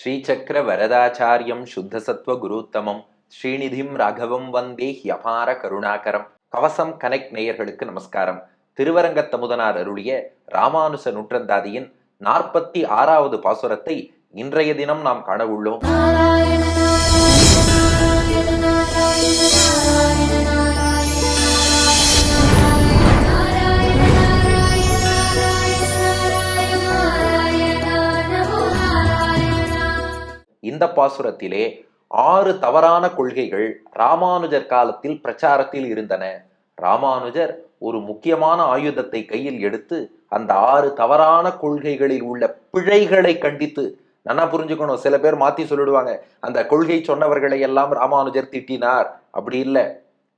ஸ்ரீசக்கர வரதாச்சாரியம் சுத்தசத்வ குருத்தமம் ஸ்ரீநிதிம் ராகவம் வந்தே ஹியபார கருணாகரம். கவசம் கனெக்ட் நேயர்களுக்கு நமஸ்காரம். திருவரங்கத்தமுதனார் அருளிய ராமானுச நூற்றந்தாதியின் நாற்பத்தி ஆறாவது பாசுரத்தை இன்றைய தினம் நாம் காண உள்ளோம். இந்த பாசுரத்திலே ஆறு தவறான கொள்கைகள் ராமானுஜர் காலத்தில் பிரச்சாரத்தில் இருந்தன. ராமானுஜர் ஒரு முக்கியமான ஆயுதத்தை கையில் எடுத்து அந்த ஆறு தவறான கொள்கைகளில் உள்ள பிழைகளை கண்டித்து நல்லா புரிஞ்சுக்கணும் சில பேர் மாத்தி சொல்லிடுவாங்க அந்த கொள்கை சொன்னவர்களை எல்லாம் ராமானுஜர் திட்டினார். அப்படி இல்லை.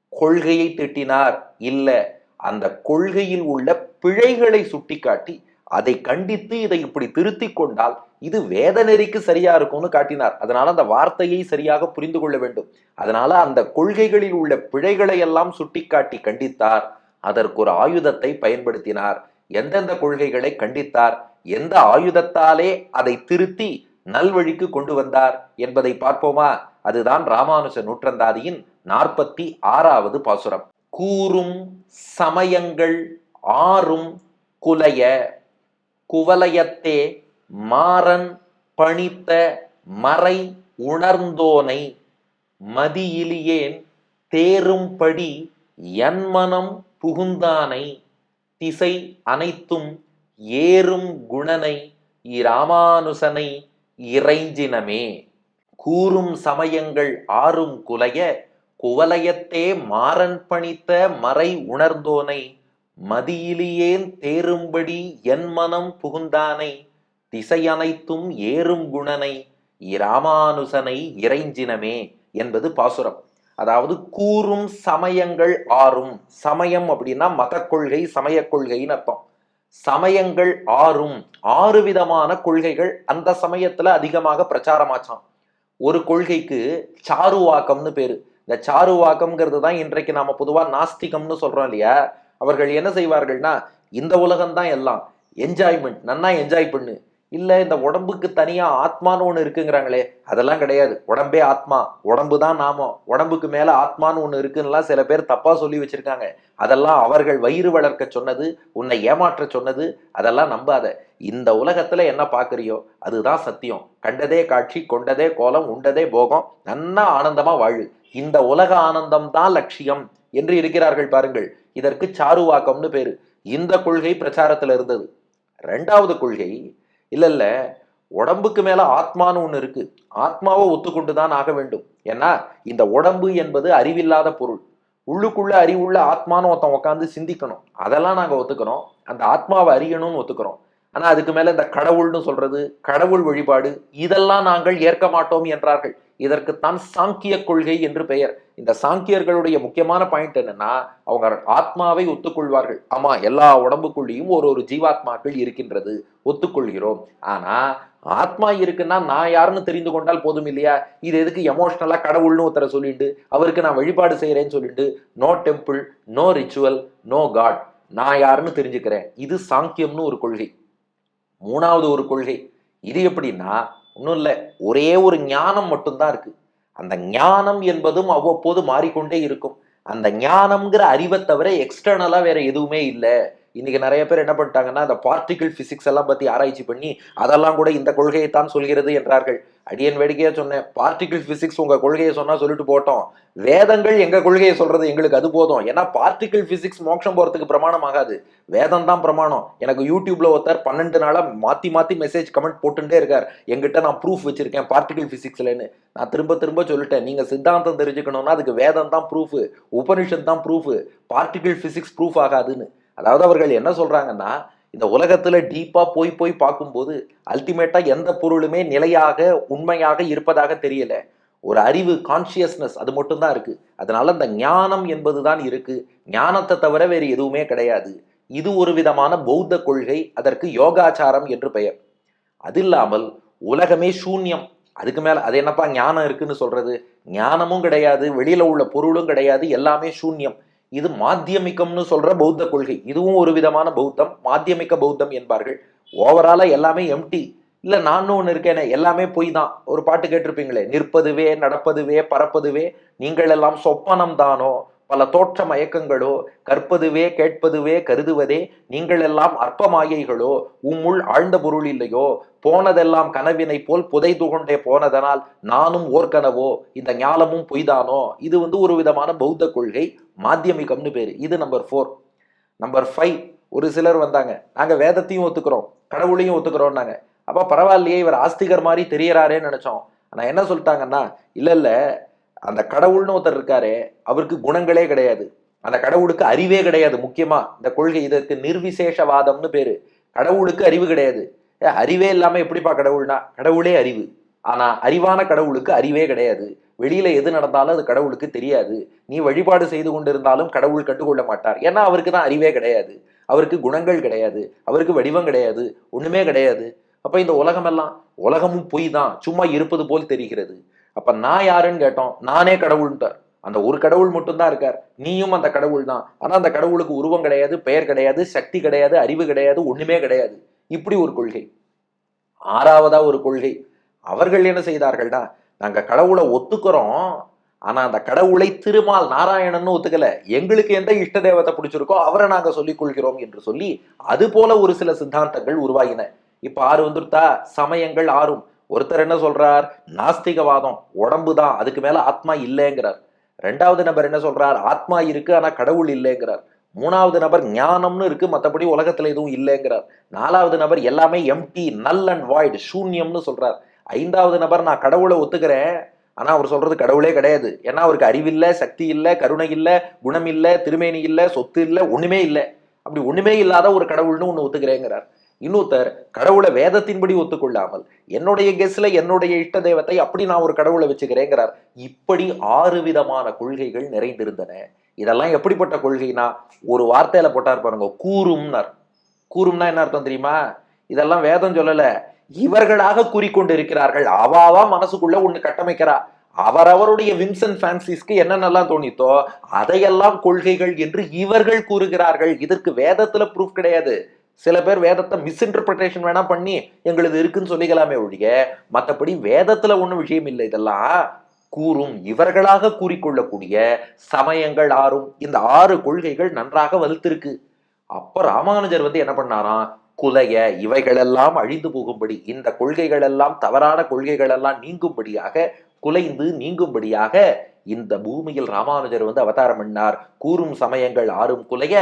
கொள்கையை திட்டினார். இல்லை. அந்த கொள்கையில் உள்ள பிழைகளை சுட்டிக்காட்டி அதை கண்டித்து இதை இப்படி திருத்தி கொண்டால் இது வேத நெறிக்கு சரியா இருக்கும்னு காட்டினார். அதனால அந்த வார்த்தையை சரியாக புரிந்து கொள்ள வேண்டும். அதனால அந்த கொள்கைகளில் உள்ள பிழைகளை எல்லாம் சுட்டிக்காட்டி கண்டித்தார். அதற்கு ஒரு ஆயுதத்தை பயன்படுத்தினார். எந்தெந்த கொள்கைகளை கண்டித்தார்? எந்த ஆயுதத்தாலே அதை திருத்தி நல்வழிக்கு கொண்டு வந்தார் என்பதை பார்ப்போமா? அதுதான் ராமானுஜ நூற்றந்தாதியின் நாற்பத்தி ஆறாவது பாசுரம். கூறும் சமயங்கள் ஆறும் குலைய குவலயத்தே மாறன் பணித்த மறை உணர்ந்தோனை மதியிலியேன் தேரும்படி என்மனம் புகுந்தானை திசை அனைத்தும் ஏறும் குணனை இராமானுசனை இறைஞ்சினமே. கூறும் சமயங்கள் ஆறும் குலைய குவலயத்தே மாறன் பணித்த மறை உணர்ந்தோனை மதியிலியேன் தேரும்படி என் மனம் புகுந்தானை திசையனைத்தும் ஏறும் குணனை இராமானுசனை இறைஞ்சினமே என்பது பாசுரம். அதாவது கூறும் சமயங்கள் ஆறும். சமயம் அப்படின்னா மத கொள்கை சமய கொள்கைன்னு அர்த்தம். சமயங்கள் ஆறும். ஆறு விதமான கொள்கைகள் அந்த சமயத்துல அதிகமாக பிரச்சாரமாச்சாம். ஒரு கொள்கைக்கு சாருவாக்கம்னு பேரு. இந்த சாருவாக்கம்ங்கிறது தான் இன்றைக்கு நாம பொதுவா நாஸ்திகம்னு சொல்றோம் இல்லையா? அவர்கள் என்ன செய்வார்கள்னா இந்த உலகம்தான் எல்லாம். என்ஜாய்மெண்ட் நன்னா என்ஜாய் பண்ணு. இல்லை இந்த உடம்புக்கு தனியா ஆத்மான்னு ஒன்று இருக்குங்கிறாங்களே அதெல்லாம் கிடையாது. உடம்பே ஆத்மா. உடம்பு தான் நாமம். உடம்புக்கு மேல ஆத்மான்னு ஒன்று இருக்குன்னுலாம் சில பேர் தப்பா சொல்லி வச்சிருக்காங்க. அதெல்லாம் அவர்கள் வயிறு வளர்க்க சொன்னது உன்னை ஏமாற்ற சொன்னது அதெல்லாம் நம்பாத. இந்த உலகத்துல என்ன பாக்குறியோ அதுதான் சத்தியம். கண்டதே காட்சி கொண்டதே கோலம் உண்டதே போகம். நன்னா ஆனந்தமா வாழு இந்த உலக ஆனந்தம் தான் லட்சியம் என்று இருக்கிறார்கள் பாருங்கள். இதற்கு சாருவாக்கம்னு பேரு. இந்த கொள்கை பிரச்சாரத்துல இருந்தது. ரெண்டாவது கொள்கை இல்லை இல்லை. உடம்புக்கு மேலே ஆத்மான்னு ஒன்று இருக்கு. ஆத்மாவை ஒத்துக்கொண்டு தான் ஆக வேண்டும். ஏன்னா இந்த உடம்பு என்பது அறிவில்லாத பொருள். உள்ளுக்குள்ள அறிவுள்ள ஆத்மான்னு ஒருத்தன் உட்காந்து சிந்திக்கணும். அதெல்லாம் நாங்கள் ஒத்துக்கிறோம். அந்த ஆத்மாவை அறியணும்னு ஒத்துக்கிறோம். ஆனா அதுக்கு மேல இந்த கடவுள்னு சொல்றது கடவுள் வழிபாடு இதெல்லாம் நாங்கள் ஏற்க மாட்டோம் என்றார்கள். இதற்குத்தான் சாங்கிய கொள்கை என்று பெயர். இந்த சாங்கியர்களுடைய முக்கியமான பாயிண்ட் என்னன்னா அவங்க ஆத்மாவை ஒத்துக்கொள்வார்கள். ஆமா எல்லா உடம்புக்குள்ளேயும் ஒரு ஒரு ஜீவாத்மாக்கள் இருக்கின்றது. ஒத்துக்கொள்கிறோம். ஆனா ஆத்மா இருக்குன்னா நான் யாருன்னு தெரிந்து கொண்டால் போதும் இல்லையா? இது எதுக்கு எமோஷனலா கடவுள்னு ஒருத்தரை சொல்லிட்டு அவருக்கு நான் வழிபாடு செய்யறேன்னு சொல்லிட்டு no temple no ritual no God நான் யாருன்னு தெரிஞ்சுக்கிறேன். இது சாங்கியம்னு ஒரு கொள்கை. மூணாவது ஒரு கொள்கை. இது எப்படின்னா ஒன்றும் இல்லை ஒரே ஒரு ஞானம் மட்டும்தான் இருக்கு. அந்த ஞானம் என்பதும் அவ்வப்போது மாறிக்கொண்டே இருக்கும். அந்த ஞானம்ங்கிற அறிவை தவிர எக்ஸ்டர்னலாக வேற எதுவுமே இல்லை. இன்னைக்கு நிறைய பேர் என்ன பண்ணிட்டாங்கன்னா அந்த பார்ட்டிகிள் பிசிக்ஸ் எல்லாம் பத்தி ஆராய்ச்சி பண்ணி அதெல்லாம் கூட இந்த கொள்கையை தான் சொல்கிறது என்றார்கள். அடியன் வேடிக்கையா சொன்னேன். பார்ட்டிகிள் பிசிக்ஸ் உங்க கொள்கையை சொன்னா சொல்லிட்டு போட்டோம். வேதங்கள் எங்க கொள்கையை சொல்றது? எங்களுக்கு அது போதும். ஏன்னா பார்ட்டிகிள் பிசிக்ஸ் மோட்சம் போறதுக்கு பிரமாணம் ஆகாது. வேதம் தான் பிரமாணம். எனக்கு யூடியூப்ல ஒருத்தர் பன்னெண்டு நாளா மாத்தி மாத்தி மெசேஜ் கமெண்ட் போட்டுட்டே இருக்கார். எங்கிட்ட நான் ப்ரூஃப் வச்சிருக்கேன் பார்ட்டிகிள் பிசிக்ஸ்லன்னு நான் திரும்ப திரும்ப சொல்லிட்டேன். நீங்க சித்தாந்தம் தெரிஞ்சுக்கணும்னா அதுக்கு வேதம் தான் ப்ரூஃப் உபனிஷத் தான் ப்ரூஃப் பார்ட்டிகிள் பிசிக்ஸ் ப்ரூஃப் ஆகாதுன்னு. அதாவது அவர்கள் என்ன சொல்றாங்கன்னா இந்த உலகத்துல டீப்பா போய் போய் பார்க்கும்போது அல்டிமேட்டா எந்த பொருளுமே நிலையாக உண்மையாக இருப்பதாக தெரியல. ஒரு அறிவு கான்சியஸ்னஸ் அது மட்டும்தான் இருக்கு. அதனால இந்த ஞானம் என்பதுதான் இருக்கு. ஞானத்தை தவிர வேறு எதுவுமே கிடையாது. இது ஒரு விதமான பௌத்த கொள்கை அதற்கு யோகாச்சாரம் என்று பெயர். அது இல்லாமல் உலகமே சூன்யம். அதுக்கு மேல அது என்னப்பா ஞானம் இருக்குன்னு சொல்றது? ஞானமும் கிடையாது வெளியில உள்ள பொருளும் கிடையாது எல்லாமே சூன்யம். இது மாத்தியமிக்கம்னு சொல்ற பௌத்த கொள்கை. இதுவும் ஒரு விதமான பௌத்தம். மாத்தியமிக்க பௌத்தம் என்பார்கள். ஓவராலா எல்லாமே எம்டி இல்ல நானும் ஒண்ணு இருக்கேனே எல்லாமே பொய் தான் ஒரு பாட்டு கேட்டிருப்பீங்களே நிற்பதுவே நடப்பதுவே பறப்பதுவே நீங்கள் எல்லாம் சொப்பனம் தானோ? பல தோற்ற மயக்கங்களோ கற்பதுவே கேட்பதுவே கருதுவதே நீங்கள் எல்லாம் அற்ப உம்முள் ஆழ்ந்த பொருள் இல்லையோ போனதெல்லாம் கனவினை போல் புதை துகொண்டே போனதனால் நானும் ஓர்கனவோ இந்த ஞாலமும் பொய்தானோ? இது வந்து ஒரு விதமான பௌத்த கொள்கை மாத்தியமிகம்னு பேரு. இது நம்பர் ஃபோர் நம்பர் ஃபைவ் ஒரு சிலர் வந்தாங்க. நாங்க வேதத்தையும் ஒத்துக்கிறோம் கடவுளையும் ஒத்துக்கிறோம்னாங்க. அப்ப பரவாயில்லையே இவர் ஆஸ்திகர் மாதிரி தெரியறாரேன்னு நினைச்சோம். ஆனா என்ன சொல்லிட்டாங்கன்னா இல்ல இல்ல அந்த கடவுள்னு ஒருத்தர் இருக்காரே அவருக்கு குணங்களே கிடையாது. அந்த கடவுளுக்கு அறிவே கிடையாது முக்கியமா இந்த கொள்கை. இதற்கு நிர்விசேஷவாதம்னு பேரு. கடவுளுக்கு அறிவு கிடையாது. ஏ, அறிவே இல்லாம எப்படிப்பா கடவுள்னா? கடவுளே அறிவு. ஆனா அறிவான கடவுளுக்கு அறிவே கிடையாது. வெளியில எது நடந்தாலும் அது கடவுளுக்கு தெரியாது. நீ வழிபாடு செய்து கொண்டிருந்தாலும் கடவுள் கண்டுகொள்ள மாட்டார். ஏன்னா அவருக்கு தான் அறிவே கிடையாது. அவருக்கு குணங்கள் கிடையாது. அவருக்கு வடிவம் கிடையாது. ஒண்ணுமே கிடையாது. அப்ப இந்த உலகமெல்லாம் உலகமும் பொய் தான். சும்மா இருப்பது போல் தெரிகிறது. அப்ப நான் யாருன்னு கேட்டோம். நானே கடவுள்ன்ட்டார். அந்த ஒரு கடவுள் மட்டும்தான் இருக்கார். நீயும் அந்த கடவுள் தான். ஆனா அந்த கடவுளுக்கு உருவம் கிடையாது பெயர் கிடையாது சக்தி கிடையாது அறிவு கிடையாது ஒண்ணுமே கிடையாது. இப்படி ஒரு கொள்கை. ஆறாவதா ஒரு கொள்கை. அவர்கள் என்ன செய்தார்கள்னா நாங்க கடவுளை ஒத்துக்கிறோம் ஆனா அந்த கடவுளை திருமால் நாராயணன்னு ஒத்துக்கல. எங்களுக்கு எந்த இஷ்ட தேவத்தை பிடிச்சிருக்கோ அவரை நாங்க சொல்லிக் கொள்கிறோம் என்று சொல்லி அது போல ஒரு சில சித்தாந்தங்கள் உருவாகின. இப்ப ஆறு வந்துருத்தா? சமயங்கள் ஆறும். ஒருத்தர் என்ன சொல்றார்? நாஸ்திகவாதம் உடம்பு தான் அதுக்கு மேல ஆத்மா இல்லைங்கிறார். ரெண்டாவது நபர் என்ன சொல்றார்? ஆத்மா இருக்கு ஆனா கடவுள் இல்லைங்கிறார். மூணாவது நபர் ஞானம்னு இருக்கு மற்றபடி உலகத்துல எதுவும் இல்லைங்கிறார். நாலாவது நபர் எல்லாமே எம்டி நல் அண்ட் வாய்டு சூன்யம்னு சொல்றார். ஐந்தாவது நபர் நான் கடவுளை ஒத்துக்கிறேன் ஆனா அவர் சொல்றது கடவுளே கிடையாது. ஏன்னா அவருக்கு அறிவில்லை சக்தி இல்லை கருணை இல்லை குணம் இல்லை திருமேனி இல்லை சொத்து இல்லை ஒண்ணுமே இல்லை. அப்படி ஒண்ணுமே இல்லாத ஒரு கடவுள்னு ஒன்று ஒத்துக்கிறேங்கிறார். இன்னொருத்தர் கடவுளை வேதத்தின்படி ஒத்துக்கொள்ளாமல் என்னுடைய கெஸ்ல என்னுடைய இஷ்ட தெய்வத்தை அப்படி நான் ஒரு கடவுளை வச்சுக்கிறேங்கிறார். இப்படி ஆறு விதமான கொள்கைகள் நிறைந்திருந்தன. இதெல்லாம் எப்படிப்பட்ட கொள்கைனா ஒரு வார்த்தையில போட்டார் பாருங்க கூறும்னார். கூறும்னா என்ன அர்த்தம் தெரியுமா? இதெல்லாம் வேதம் சொல்லல. இவர்களாக கூறிக்கொண்டிருக்கிறார்கள். அவாவா மனசுக்குள்ள ஒண்ணு கட்டமைக்கிறா. அவரவருடைய வின்சென்ட் பிரான்சிஸ்க்கு என்னென்னலாம் தோணித்தோ அதையெல்லாம் கொள்கைகள் என்று இவர்கள் கூறுகிறார்கள். இதற்கு வேதத்துல ப்ரூஃப் கிடையாது. சில பேர் வேதத்தை மிஸ்இன்டர்பிரேஷன் வேணா பண்ணி எங்களுக்கு இருக்குன்னு சொல்லிக்கலாமே ஒழிய மற்றபடி வேதத்துல ஒன்றும் விஷயம் இல்லை. இதெல்லாம் கூறும் இவர்களாக கூறிக்கொள்ளக்கூடிய சமயங்கள் ஆறும் இந்த ஆறு கொள்கைகள் நன்றாக வலுத்திருக்கு. அப்ப ராமானுஜர் வந்து என்ன பண்ணாராம்? குலைய இவைகளெல்லாம் அழிந்து போகும்படி இந்த கொள்கைகள் எல்லாம் தவறான கொள்கைகள் எல்லாம் நீங்கும்படியாக குலைந்து நீங்கும்படியாக இந்த பூமியில் ராமானுஜர் வந்து அவதாரம் பண்ணார். கூறும் சமயங்கள் ஆறும் குலைய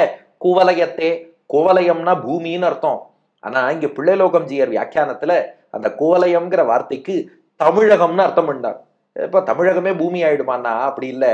குவலயத்தே கோவலயம்னா பூமின்னு அர்த்தம். ஆனா இங்க பிள்ளைலோகம் ஜியர் வியாக்கியானத்துல அந்த கோவலயம்ங்கிற வார்த்தைக்கு தமிழகம்னு அர்த்தம் பண்ணார் இப்ப தமிழகமே பூமி ஆயிடுமான்னா அப்படி இல்லை.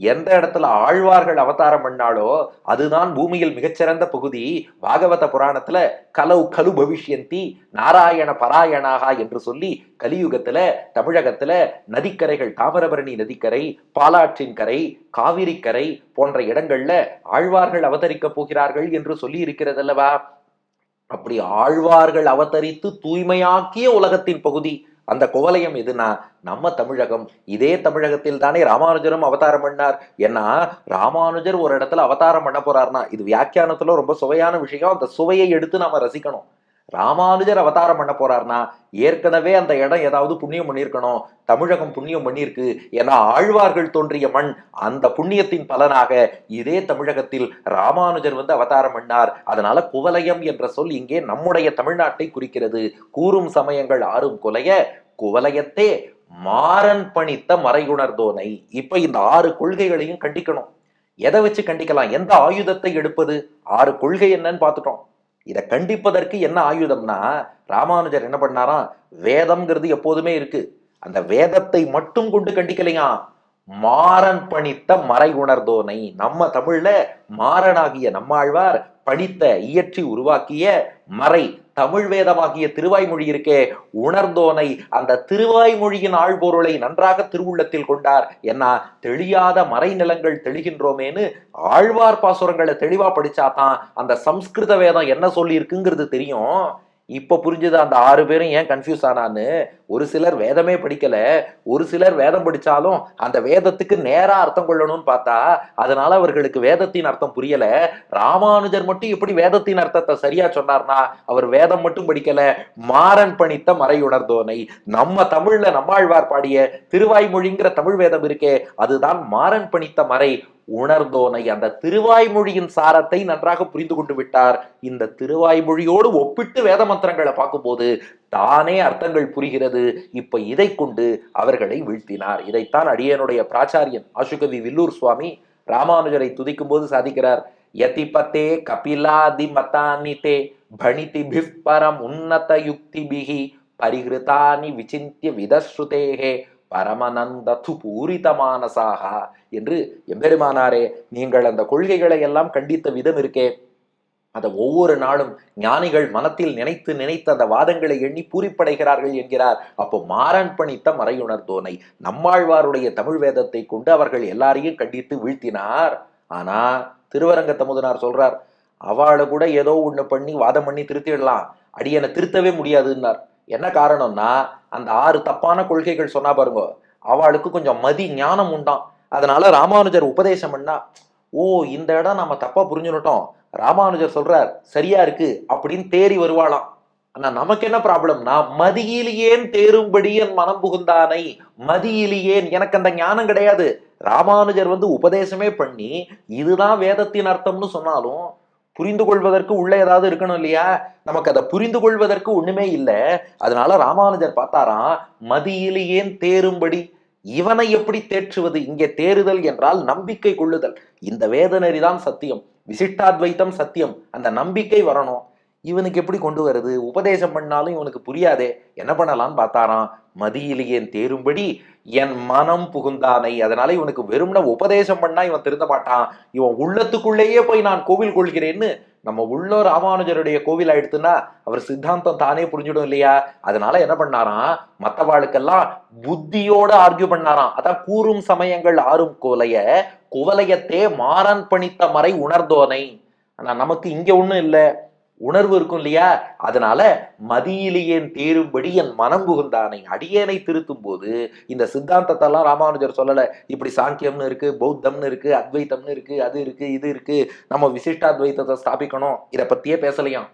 எந்த இடத்துல ஆழ்வார்கள் அவதாரம் பண்ணாலோ அதுதான் பூமியில் மிகச்சிறந்த பகுதி. பாகவத புராணத்துல கலவு கலு பவிஷ்யந்தி நாராயண பராயணாகா என்று சொல்லி கலியுகத்துல தமிழகத்துல நதிக்கரைகள் தாமிரபரணி நதிக்கரை பாலாற்றின் கரை காவிரி கரை போன்ற இடங்கள்ல ஆழ்வார்கள் அவதரிக்க போகிறார்கள் என்று சொல்லி இருக்கிறதல்லவா? அப்படி ஆழ்வார்கள் அவதரித்து தூய்மையாக்கிய உலகத்தின் பகுதி. அந்த குவலயம் எதுனா நம்ம தமிழகம் இதே தமிழகத்தில் தானே ராமானுஜரும் அவதாரம் பண்ணார். ஏன்னா ராமானுஜர் ஒரு இடத்துல அவதாரம் பண்ண போறாருன்னா இது வியாக்கியானத்துல ரொம்ப சுவையான விஷயம். அந்த சுவையை எடுத்து நாம ரசிக்கணும். ராமானுஜர் அவதாரம் பண்ண போறாருன்னா ஏற்கனவே அந்த இடம் ஏதாவது புண்ணியம் பண்ணியிருக்கணும் தமிழகம் புண்ணியம் பண்ணியிருக்கு ஏன்னா ஆழ்வார்கள் தோன்றிய மண் அந்த புண்ணியத்தின் பலனாக இதே தமிழகத்தில் ராமானுஜர் வந்து அவதாரம் பண்ணார். அதனால குவலயம் என்ற சொல் இங்கே நம்முடைய தமிழ்நாட்டை குறிக்கிறது. கூறும் சமயங்கள் ஆறும் குலைய குவலயத்தே மாறன் பணித்த மறையுணர்தோனை இப்ப இந்த ஆறு கொள்கைகளையும் கண்டிக்கணும். எதை வச்சு கண்டிக்கலாம்? எந்த ஆயுதத்தை எடுப்பது? ஆறு கொள்கை என்னன்னு பார்த்துட்டோம். இதை கண்டிப்பதற்கு என்ன ஆயுதம்னா ராமானுஜர் என்ன பண்ணாராம்? வேதம்ங்கிறது எப்போதுமே இருக்கு. அந்த வேதத்தை மட்டும் கொண்டு கண்டிக்கலையா? மாறன் பணித்த மறை உணர்தோனை நம்ம தமிழ்ல மாறனாகிய நம்மாழ்வார் பணித்த இயற்றி உருவாக்கிய மறை தமிழ் வேதமாகிய திருவாய்மொழி இருக்கே உணர்ந்தோனை அந்த திருவாய்மொழியின் ஆழ்பொருளை நன்றாக திருவுள்ளத்தில் கொண்டார். என்ன தெளியாத மறைநிலங்கள் தெளிகின்றோமேன்னு ஆழ்வார் பாசுரங்களை தெளிவா படிச்சாதான் அந்த சம்ஸ்கிருத வேதம் என்ன சொல்லி இருக்குங்கிறது தெரியும். இப்ப புரிஞ்சுது? அந்த ஆறு பேரும் ஏன் கன்ஃபியூஸ் ஆனான்னு? ஒரு சிலர் வேதமே படிக்கல. ஒரு சிலர் வேதம் படிச்சாலும் அந்த வேதத்துக்கு நேரா அர்த்தம் கொள்ளணும்னு பார்த்தா அதனால அவர்களுக்கு வேதத்தின் அர்த்தம் புரியல. ராமானுஜர் மட்டும் எப்படி வேதத்தின் அர்த்தத்தை சரியா சொன்னார்னா அவர் வேதம் மட்டும் படிக்கல. மாறன் பணித்த மறையுணர்ந்தோனை. நம்ம தமிழ்ல நம்மாழ்வார் பாடிய திருவாய்மொழிங்கிற தமிழ் வேதம் இருக்கே அதுதான் மாறன் பணித்த மறை. உணர்ந்தோனை அந்த திருவாய்மொழியின் சாரத்தை நன்றாக புரிந்து கொண்டு விட்டார். இந்த திருவாய்மொழியோடு ஒப்பிட்டு வேத மந்திரங்களை பார்க்கும்போது தானே அர்த்தங்கள் புரிகிறது. இப்ப இதை கொண்டு அவர்களை வீழ்த்தினார். இதைத்தான் அடியனுடைய பிராச்சாரியன் ஆசுகவி வில்லூர் சுவாமி ராமானுஜரை துதிக்கும் போது சாதிக்கிறார். யதிபத்தே கபிலாதி மதானிதே பணிதி பரம் உன்னத யுக்திபிகி பரிகிருதானி விசிந்திய விதஸ்ருதேகே பரமநந்த துபூரித மானசாகா என்று எம்பெருமானாரே நீங்கள் அந்த கொள்கைகளை எல்லாம் கண்டித்த விதம் இருக்கே. அதை ஒவ்வொரு நாளும் ஞானிகள் மனத்தில் நினைத்து நினைத்து அந்த வாதங்களை எண்ணி பூரிப்படைகிறார்கள் என்கிறார். அப்போ மாறன் பணித்த மறையுணர்ந்தோனை நம்மாழ்வாருடைய தமிழ் வேதத்தை கொண்டு அவர்கள் எல்லாரையும் கண்டித்து வீழ்த்தினார். ஆனா திருவரங்க தமுதனார் சொல்றார் அவளை கூட ஏதோ ஒண்ணு பண்ணி வாதம் பண்ணி திருத்திடலாம். அடியனை திருத்தவே முடியாதுன்னார். என்ன காரணம்னா அந்த ஆறு தப்பான கொள்கைகள் சொன்னா பாருங்க அவளுக்கு கொஞ்சம் மதி ஞானம் உண்டாம். அதனால ராமானுஜர் உபதேசம் பண்ணா ஓ இந்த இடம் நம்ம தப்பா புரிஞ்சுனுட்டோம் ராமானுஜர் சொல்றார் சரியா இருக்கு அப்படின்னு தேறி வருவாளாம். ஆனா நமக்கு என்ன ப்ராப்ளம்னா மதியிலேன் தேரும்படி என் மனம் புகுந்தானை மதியிலேன் எனக்கு அந்த ஞானம் கிடையாது. ராமானுஜர் வந்து உபதேசமே பண்ணி இதுதான் வேதத்தின் அர்த்தம்னு சொன்னாலும் புரிந்து கொள்வதற்கு உள்ள ஏதாவது இருக்கணும் இல்லையா? நமக்கு அதை புரிந்து கொள்வதற்கு ஒண்ணுமே இல்லை. அதனால ராமானுஜர் பார்த்தாராம் மதியிலேயேன் தேரும்படி இவனை எப்படி தேற்றுவது? இங்கே தேறுதல் என்றால் நம்பிக்கை கொள்ளுதல். இந்த வேதநெறிதான் சத்தியம். விசிட்டாத்வைத்தம் சத்தியம். அந்த நம்பிக்கை வரணும். இவனுக்கு எப்படி கொண்டு வருது? உபதேசம் பண்ணாலும் இவனுக்கு புரியாதே. என்ன பண்ணலாம்னு பார்த்தாராம். மதியிலேயே தேரும்படி என் மனம் புகுந்தானை. அதனால இவனுக்கு வெறும்ன உபதேசம் பண்ணா இவன் திருந்த மாட்டான். இவன் உள்ளத்துக்குள்ளேயே போய் நான் கோவில் கொள்கிறேன்னு நம்ம உள்ள ராமானுஜருடைய கோவில் ஆயிடுத்துன்னா அவர் சித்தாந்தம் தானே புரிஞ்சிடும் இல்லையா? அதனால என்ன பண்ணாராம்? மற்றவாளுக்கெல்லாம் புத்தியோட ஆர்கியூ பண்ணாராம். அதான் கூறும் சமயங்கள் ஆறும் கோலைய குவலையத்தே மாறன் பணித்த மறை உணர்ந்தோனை. ஆனா நமக்கு இங்க ஒண்ணும் இல்லை. உணர்வு இருக்கும் இல்லையா? அதனால மதியிலேயேன் தேரும்படி என் மனம் புகுந்தானை அடியேனை திருத்தும் போது இந்த சித்தாந்தத்தெல்லாம் ராமானுஜர் சொல்லலை. இப்படி சாங்கியம்னு இருக்கு பௌத்தம்னு இருக்கு அத்வைத்தம்னு இருக்கு அது இருக்கு இது இருக்கு நம்ம விசிஷ்டாத்வைத்தத்தை ஸ்தாபிக்கணும். இதை பத்தியே பேசலையாம்.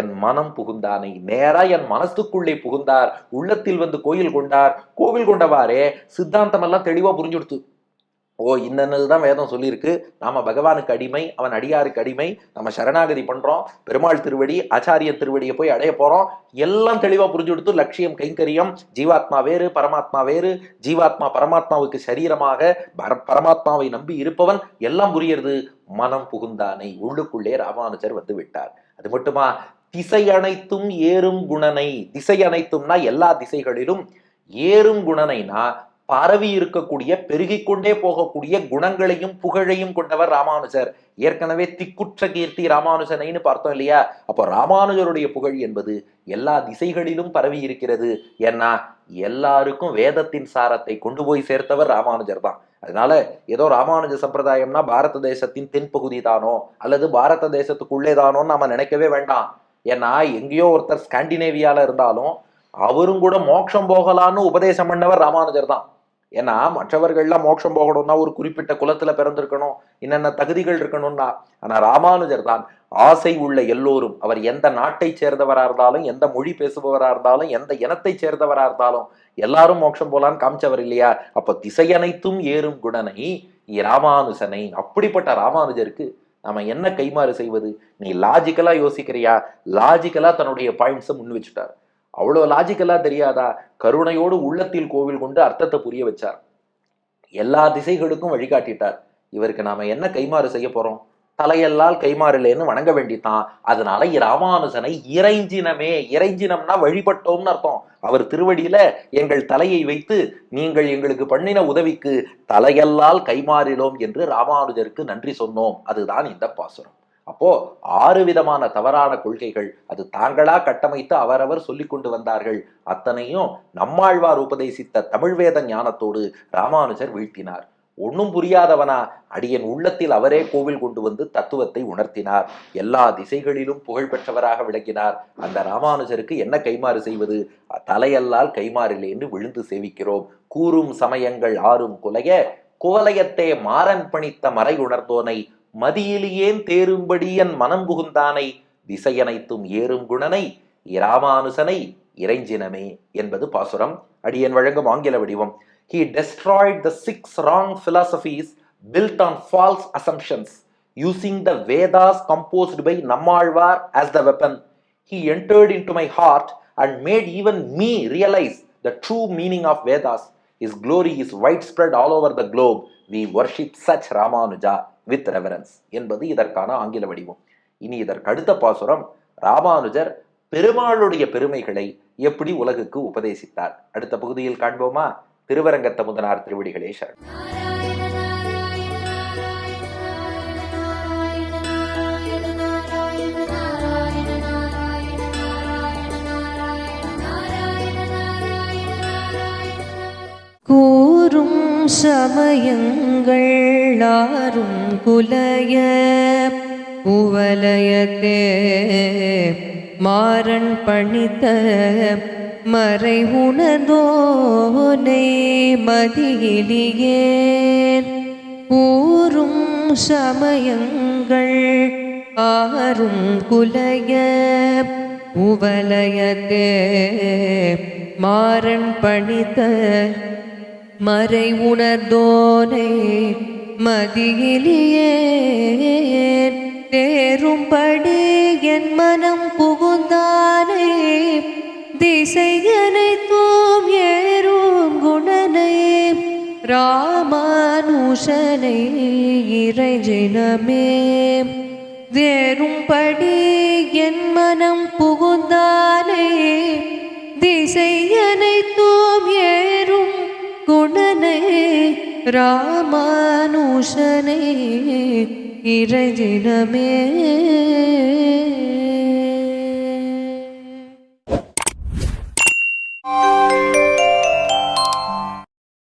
என் மனம் புகுந்தானை நேரா என் மனசுக்குள்ளே புகுந்தார் உள்ளத்தில் வந்து கோயில் கொண்டார் கோவில் கொண்டவாறே சித்தாந்தம் எல்லாம் தெளிவா புரிஞ்சுடுத்து. ஓ இன்னதுதான் வேதம் சொல்லியிருக்கு. நாம பகவானுக்கு அடிமை அவன் அடியாருக்கு அடிமை. நம்ம சரணாகதி பண்றோம். பெருமாள் திருவடி ஆச்சாரிய திருவடியை போய் அடைய போறோம். எல்லாம் தெளிவா புரிஞ்சு கொடுத்து லட்சியம் கைங்கரியம் ஜீவாத்மா வேறு பரமாத்மா வேறு. ஜீவாத்மா பரமாத்மாவுக்கு சரீரமாக பர- பரமாத்மாவை நம்பி இருப்பவன் எல்லாம் புரியுறது. மனம் புகுந்தானை உள்ளுக்குள்ளே ராமானுஜர் வந்து விட்டார். அது மட்டுமா? திசை அனைத்தும் ஏறும் குணனை. திசை அனைத்தும்னா எல்லா திசைகளிலும் ஏறும் குணனைனா பரவி இருக்கக்கூடிய பெருகி கொண்டே போகக்கூடிய குணங்களையும் புகழையும் கொண்டவர் ராமானுஜர். ஏற்கனவே திக்குற்ற கீர்த்தி ராமானுஜனைன்னு பார்த்தோம் இல்லையா? அப்போ ராமானுஜருடைய புகழ் என்பது எல்லா திசைகளிலும் பரவி இருக்கிறது. ஏன்னா எல்லாருக்கும் வேதத்தின் சாரத்தை கொண்டு போய் சேர்த்தவர் ராமானுஜர் தான். அதனால ஏதோ ராமானுஜ சம்பிரதாயம்னா பாரத தேசத்தின் தென்பகுதி தானோ? அல்லது பாரத தேசத்துக்குள்ளே தானோன்னு நம்ம நினைக்கவே வேண்டாம். ஏன்னா எங்கேயோ ஒருத்தர் ஸ்காண்டினேவியால இருந்தாலும் அவரும் கூட மோட்சம் போகலான்னு உபதேசம் பண்ணவர் ராமானுஜர் தான். ஏன்னா மற்றவர்கள்லாம் மோட்சம் போகணும்னா ஒரு குறிப்பிட்ட குலத்துல பிறந்திருக்கணும் என்னென்ன தகுதிகள் இருக்கணும்னா ஆனா ராமானுஜர் தான் ஆசை உள்ள எல்லோரும். அவர் எந்த நாட்டை சேர்ந்தவரா இருந்தாலும் எந்த மொழி பேசுபவரா இருந்தாலும் எந்த இனத்தை சேர்ந்தவரா இருந்தாலும் எல்லாரும் மோட்சம் போலான்னு காமிச்சவர் இல்லையா? அப்ப திசையனைத்தும் ஏறும் குணனை ராமானுஜனை. அப்படிப்பட்ட ராமானுஜருக்கு நாம என்ன கைமாறு செய்வது? நீ லாஜிக்கலா யோசிக்கிறியா? லாஜிக்கலா தன்னுடைய பாயிண்ட்ஸை முன் வச்சுட்டார். அவ்வளோ லாஜிக்கலாக தெரியாதா? கருணையோடு உள்ளத்தில் கோவில் கொண்டு அர்த்தத்தை புரிய வச்சார். எல்லா திசைகளுக்கும் வழிகாட்டிட்டார். இவருக்கு நாம என்ன கைமாறு செய்ய போறோம்? தலையெல்லால் கைமாறலேன்னு வணங்க வேண்டித்தான். அதனால ராமானுஜனை இறைஞ்சினமே இறைஞ்சினம்னா வழிபட்டோம்னு அர்த்தம். அவர் திருவடியில எங்கள் தலையை வைத்து நீங்கள் எங்களுக்கு பண்ணின உதவிக்கு தலையல்லால் கைமாறினோம் என்று ராமானுஜருக்கு நன்றி சொன்னோம். அதுதான் இந்த பாசுரம். அப்போ ஆறு விதமான தவறான கொள்கைகள் அது தாங்களா கட்டமைத்து அவரவர் சொல்லி கொண்டு வந்தார்கள். அத்தனையும் நம்மாழ்வார் உபதேசித்த தமிழ் வேத ஞானத்தோடு ராமானுஜர் வீழ்த்தினார். ஒன்றும் புரியாதவனா அடியன் உள்ளத்தில் அவரே கோவில் கொண்டு வந்து தத்துவத்தை உணர்த்தினார். எல்லா திசைகளிலும் புகழ் பெற்றவராக விளக்கினார் அந்த ராமானுஜருக்கு என்ன கைமாறு செய்வது? தலையல்லால் கைமாறிலே என்று விழுந்து சேவிக்கிறோம். கூறும் சமயங்கள் ஆறும் குலைய குவலயத்தே மாறன் பணித்த மறை உணர்ந்தோனை மதியிலேன் தேரும்படியன் மனம் புகுந்தானை திசையனைத்தும் ஏறும் குணனை இராமானுசனை இறைஞ்சினமே என்பது பாசுரம் அடியன் வழங்கும் ஆங்கில வடிவம் he destroyed the six wrong philosophies built on false assumptions using the Vedas composed by Nammalvar as the weapon he entered into my heart and made even me realise the true meaning of Vedas is glory is wide spread all over the globe we worship such Ramanuja with reverence என்பது இதற்கான ஆங்கில வடிவம். இனி இதற்கு அடுத்த பாசுரம் ராமானுஜர் பெருமாளுடைய பெருமைகளை எப்படி உலகுக்கு உபதேசித்தார்? அடுத்த பகுதியில் காண்போமா? திருவரங்கத்த முதனார் திருவடிகளேஸ்வரன் சமயங்கள் ஆறும் குலைய உவலயத்தே மாறன் பணித்த மறை உணர்ந்தோனை மதியிலியேன். ஊரும் சமயங்கள் ஆறும் குலைய உவலயத்தே மாறன் பணித்த மறை உணர்ந்தோனே மதியிலேயே தேரும்படி என் மனம் புகுந்தானே திசையனை தூம் ஏறும் குணனை. ராமானுஷனை இறைஞ்சினமே. தேரும்படி என் மனம் புகுந்தானே ராமானுஷனை இறைஞ்சினமே